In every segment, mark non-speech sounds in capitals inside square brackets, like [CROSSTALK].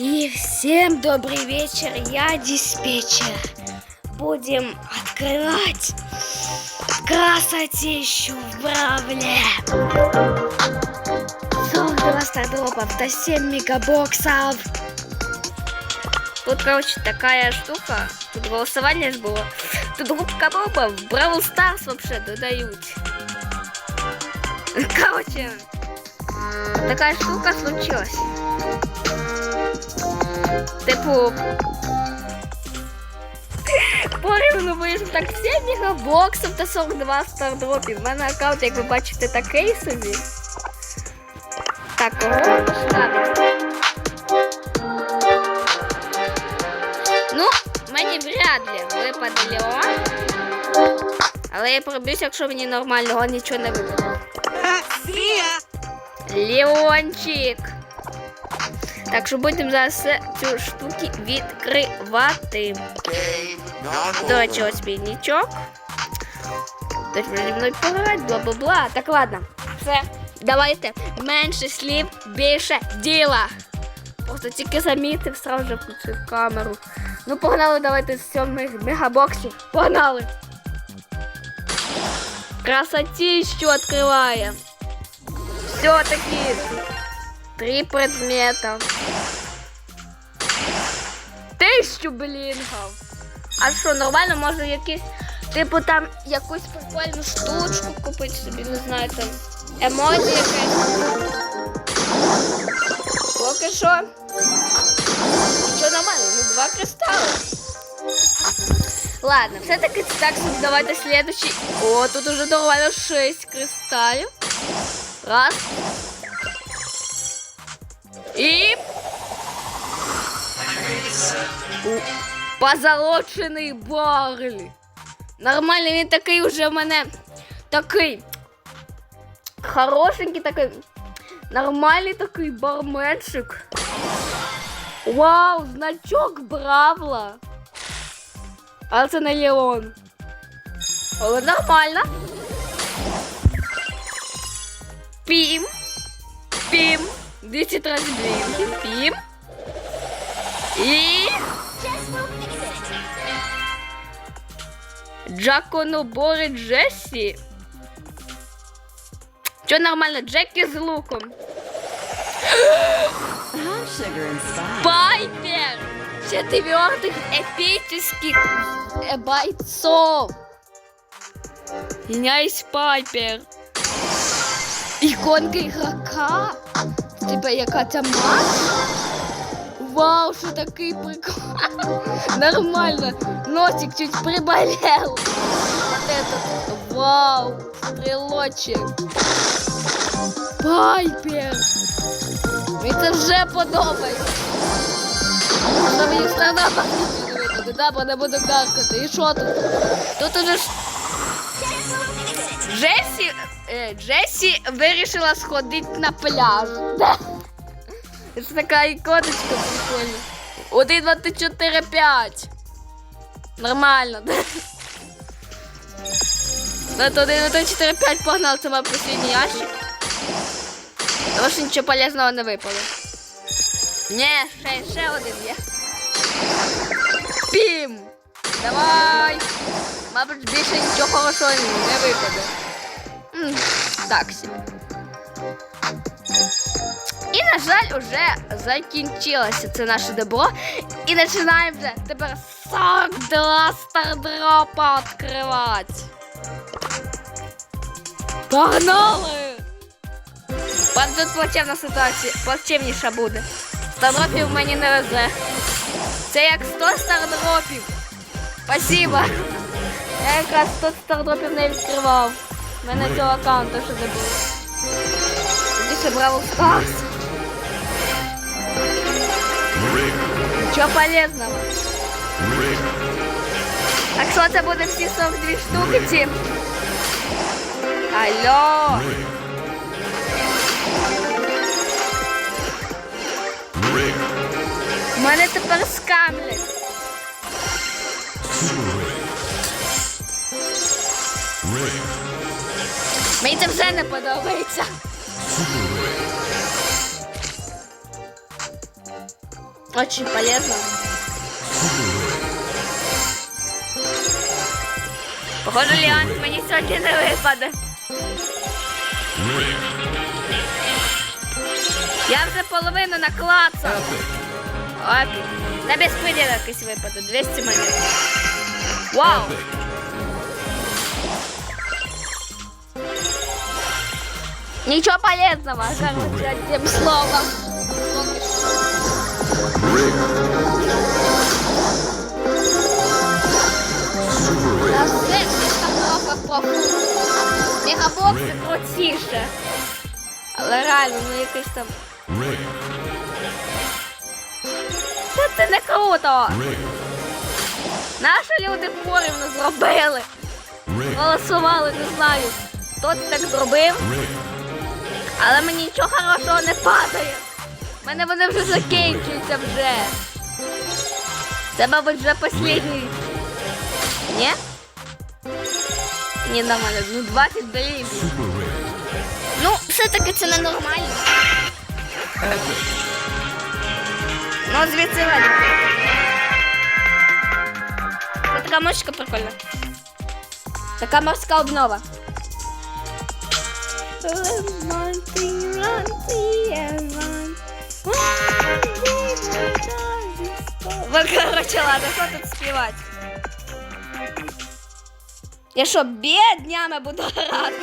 И всем добрый вечер, я диспетчер. Будем открывать красотищу в Бравле. 42 дропов, до 7 мегабоксов. Тут, короче, такая штука. Тут голосование ж было. Тут губка Боба в Бравл Старс вообще додают. Короче, такая штука случилась. Типу. Порівну вийшло так 7 мегабоксів та 42 стардропів. У мене аккаунт, як ви бачите, такий собі. Так, ого, ставить. Ну, мені вряд ли випаде Леон. Але я проб'юсь, якщо мені нормального нічого не випаде. Леончик. Так що будемо зараз все цю штуки відкривати. До ось мінічок. Тож зі мною пограти, бла-бла-бла. Так, ладно, все. Давайте менше слів, більше діла. Просто тільки замітив, сразу же включив камеру. Ну, погнали, давайте з 7 мегабоксів. Погнали! Красотищу відкриваємо. Все-таки три предмета. Тисячу блінгів. А що, нормально може якісь, типу там якусь прикольну штучку купити собі, не знаю, там емоції якесь. Поки що. Нічого нормально, ну два кристали. Ладно, все-таки так давайте следующий. О, тут уже нормально 6 кристалів. Раз. І. У- Позолочений Барлі. Нормально, він такий уже в мене такий. Хорошенький такий. Нормальний такий барменчик. Вау, значок Бравла. Але це не Леон. Але нормально. Пім. Пім. 200 разів блінки. Пім. І... Джаконобори Джесі. Що нормально, Джекі з луком. Sugar and spice. Пайпер! Четвертых эпических э, бойцов. Меняюсь Пайпер. Иконка игрока. Типа яка ця мать? Вау, що такий прикол. [LAUGHS] Нормально. Носик чуть приболел. Вот этот. Вау. Стрелочек. Пайпер. Мені це вже подобається. Мені страна туди, бо не буду каркати. І що тут? Тут уже ж... Е, Джесі вирішила сходити на пляж. [LAUGHS] Це така іконочка прикольна. 1, 2, 3, 4, 5. Нормально, да? Это 1, 2, 3, 4, 5 погнал, це мой последний ящик. Тому що нічого полезного не випало. Ні, ще, ще один є. Пім! Давай! Мабуть, більше нічого хорошого не випаде. М, Так собі. І, на жаль, уже закінчилося це наше добро. І починаємо вже тепер 42 стардропа відкривати. Погнали! Вам тут плачевна ситуація, плачевніша буде. Стардропів мені не везе. Це як 100 стардропів. Спасибо. Я якраз 100 стардропів не відкривав. У мене цього аккаунту ще не було. Тоді ще Бравл Старс. Нічого полезного. Так що це буде всі 42 штуки ці? Алло. У мене тепер скамлять. Мені це вже не подобається. Очень полезно. Похоже, Ліан мені сьогодні не випаде. Я вже половину наклацав. Окей. Та без поділ якийсь випаде. 200 монет. Вау! Ничего полезного, короче, одним словом. Мегабокси крутіше. Але реально, ну якийсь там. Та це не круто. Наші люди порівну зробили. Голосували, не знаю, хто це так зробив. Але мені нічого хорошого не падає. У мене вони вже закінчуються вже. Це, мабуть, вже останній. Ні? Ні, нормально. Ну 20 долів. Ну, все-таки це не нормально. Ну, звідси валік. Така мошка прикольна. Така морська обнова. Ви, короче, ладно, що тут співати? Я що, бє днями буду грати?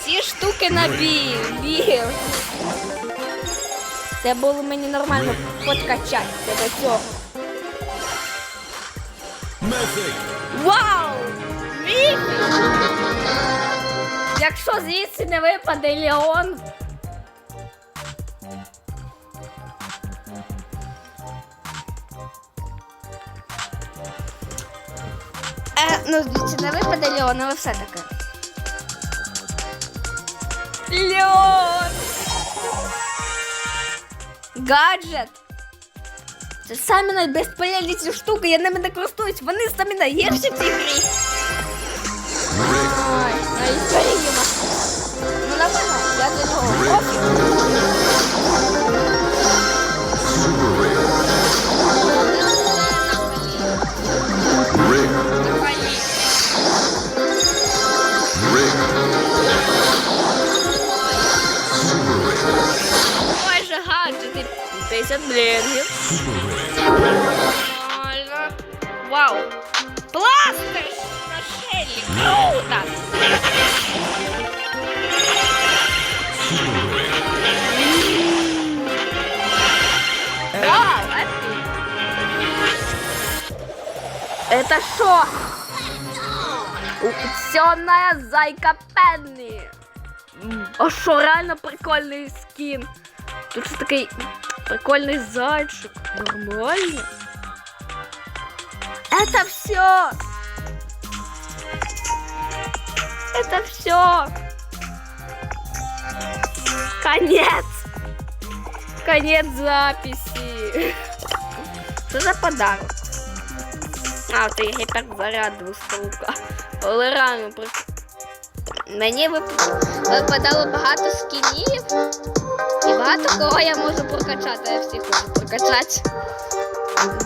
Всі штуки на бій, бій. Це було мені нормально подкачати до цього. Вау! Міф! Якщо звідси не випаде Леон. Е, ну, звідси не випаде Леон, але все таки. Леон! Гаджет! Це самі найбезполезніші штуки, я ними не користуюсь, вони самі найгірші в цій грі. trading nhưng mà nó lắm á giá trên hồ Это что? Укционная зайка Пенни. А що, реально прикольний скін. Тут ж такий прикольний зайчик. Нормально. Это все. Это все. Конец. Конец записи. [LAUGHS] Что за подарок? А, це гіперзаряд двостволка. Але реально прикольно. Мені вип- випадало багато скінів. І багато кого я можу прокачати. Я всіх можу прокачати.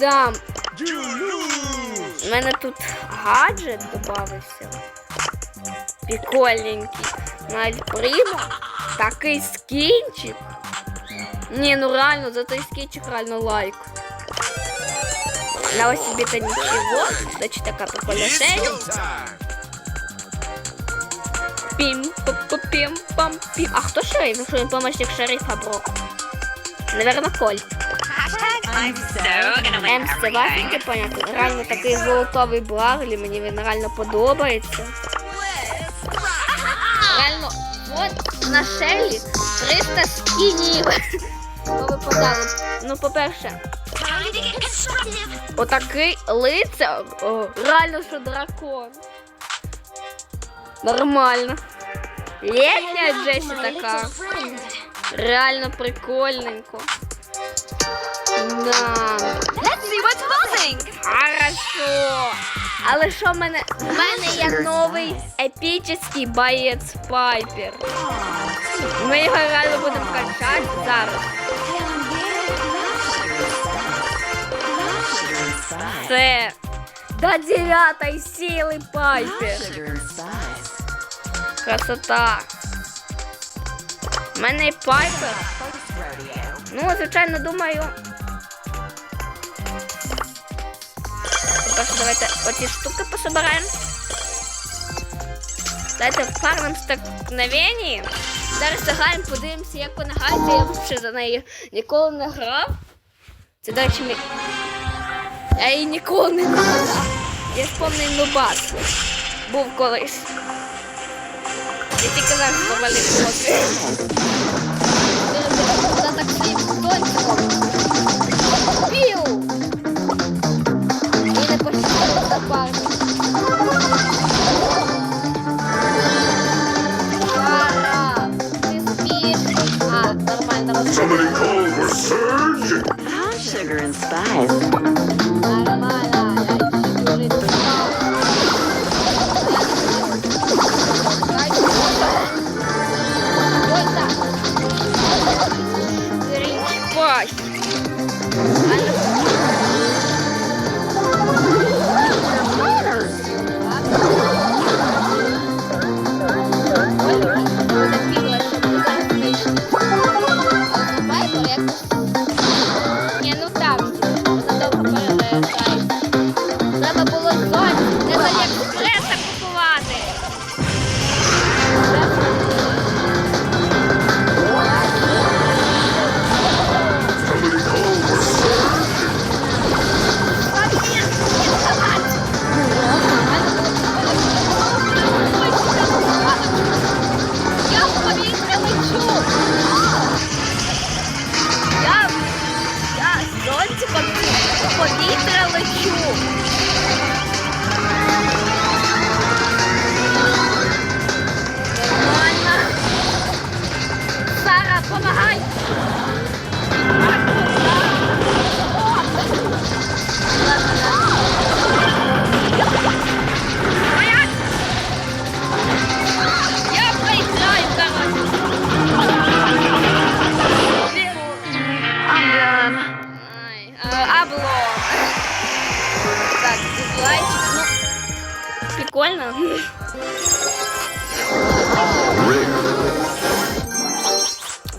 Да. У мене тут гаджет додався. Прикольненький. Навіть примо. Такий скінчик. Ні, ну реально, за той скінчик реально лайк. На ось собі то нічого. Значить, така прикольна серія. Пім, пу пім пам пім. А хто шериф? Якщо він помощник шерифа Брок? Наверно, Коль. I'm so Ем, це важко понятно. Реально такий золотовий Барлі, мені він реально подобається. Реально, от на шелі 300 скінів. Повипадало. Ну, по-перше, отакий лицар. О, реально, що дракон. Нормально. Летня Джесі така. Реально прикольненько. Да. Let's see what's buzzing. Хорошо. Але що в мене? В мене є новий епічний боєць Пайпер. Ми його реально будемо качати зараз. Все. До девятой силы пайпер. Красота. У мене пайпер. Ну, звичайно, думаю. По-перше, давайте оці штуки пособираємо. Давайте в парному столкновенні. Зараз заграємо, подивимося, як вона грається. Я взагалі за неї ніколи не грав. Це, до речі, мій... Я її ніколи не грав. Я ж повний нубас. Був колись. Я тільки зараз завалив хлопці. Куда так всім точно? І не пощастило за нормально, Somebody call for surge! Sugar and spice.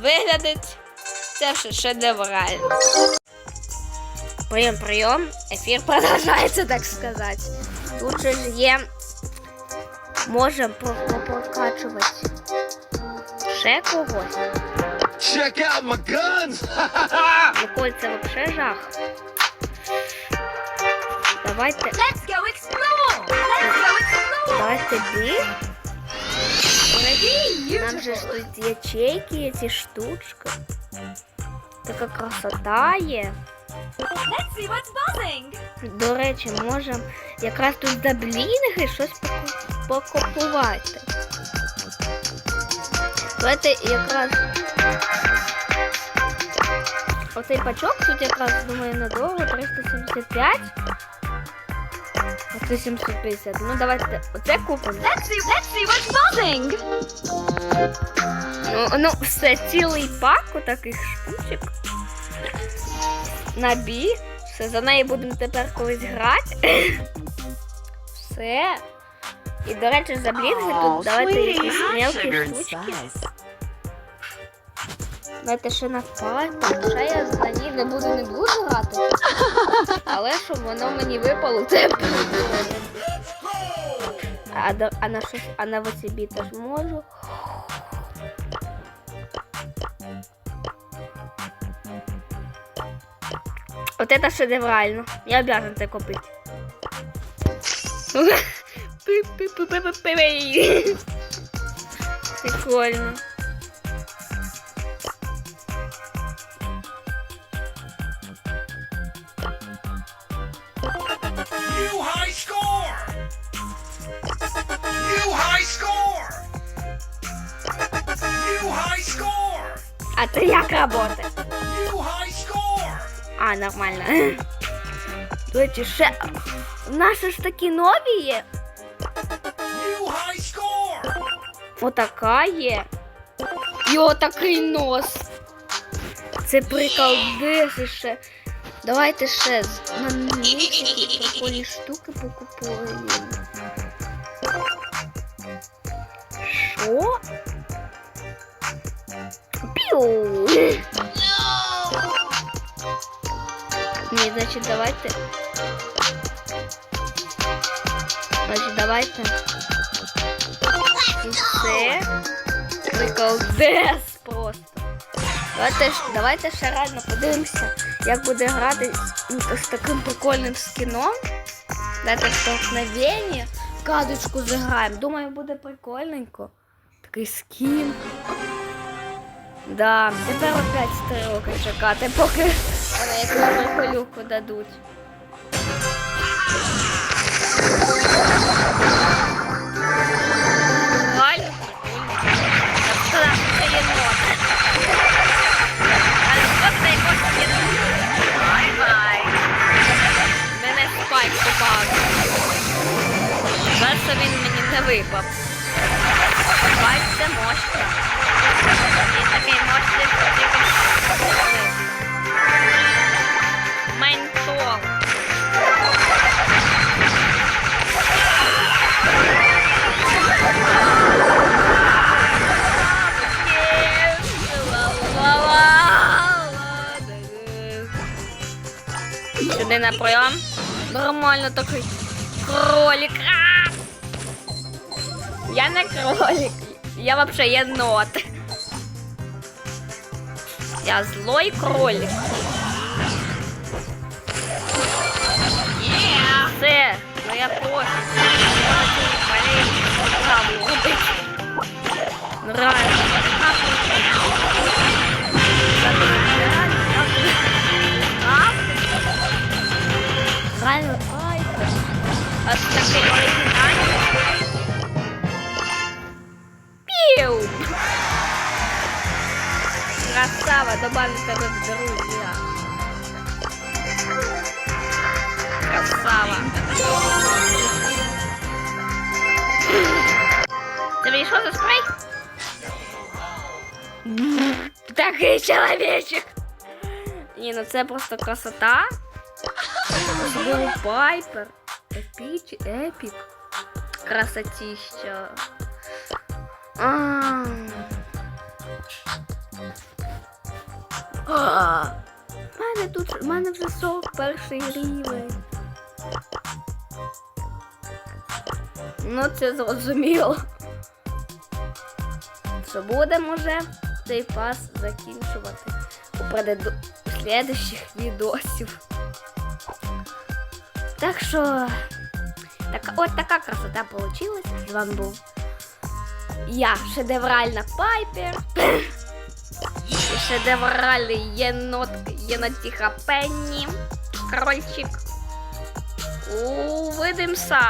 Виглядить це ще шедеврально. Прийом, прийом. Ефір продовжується, так сказати. Тут же є. Можемо по- прокачувати ще когось. Check out my guns! [LAUGHS] Миколь, це взагалі жах. Давайте, Let's go explore. Let's go explore. давайте бі. Нам же тут ячейки, ці штучки. Така красота є. Let's see what's buzzing. До речі, можемо якраз тут за блінги щось покупувати. Давайте якраз. Оцей пачок тут якраз, думаю, надовго 375. Оце 750. Ну давайте оце купимо. Let's see. Let's see what's buzzing. Ну, ну все, цілий пак отаких штучок. Набі. Все, за неї будемо тепер колись грати. [LAUGHS] Все. І, до речі, за блінги тут давайте якісь мелкі штучки. Давайте ще пальпа. Ще я за ній не буду не буду грати. Але щоб воно мені випало, це а, до- а на щось, а на ВЦБ теж можу. Вот это шедеврально. Я обязан це купити. Прикольно. А? New high score! А, нормально. Речі, ще. Наші ж такі нові є. Отака є. І отакий нос. Це приколдесище. Давайте ще на них прикольні штуки покупуємо. Що? Піу! Ні, значить, давайте. Значить, давайте. Це приколдес просто. Давайте, давайте ще реально подивимося, як буде грати з, з таким прикольним скіном. Дайте столкновення, кадочку зіграємо. Думаю, буде прикольненько. Такий скін. Да, тепер опять 3 роки чекати, поки вони якусь приколюку дадуть. Реально. Мене спайк попав. Що він мені не випав. Це мощно. Нормально такий кролик. А! Я не кролик. Я вообще єнот. Я злой кролик. Все, ну я. Ну реально. Аж такий оригінальний. Піу! Красава, добавлю тебе в друзья. Красава. Тобі що за спрей? Такий чоловічок. Ні, ну це просто красота. Особливо Пайпер. Епіч, епік. Красотіща. А. А. В мене тут, в мене вже 41 рівень. Ну, це зрозуміло. Що будемо вже цей пас закінчувати у преду... слідчих відосів. Так що, так, от така красота получилась. З вами був я, шедевральна Пайпер. Шедевральний єнот, єнотіха Пенні. Крольчик. Увидимся.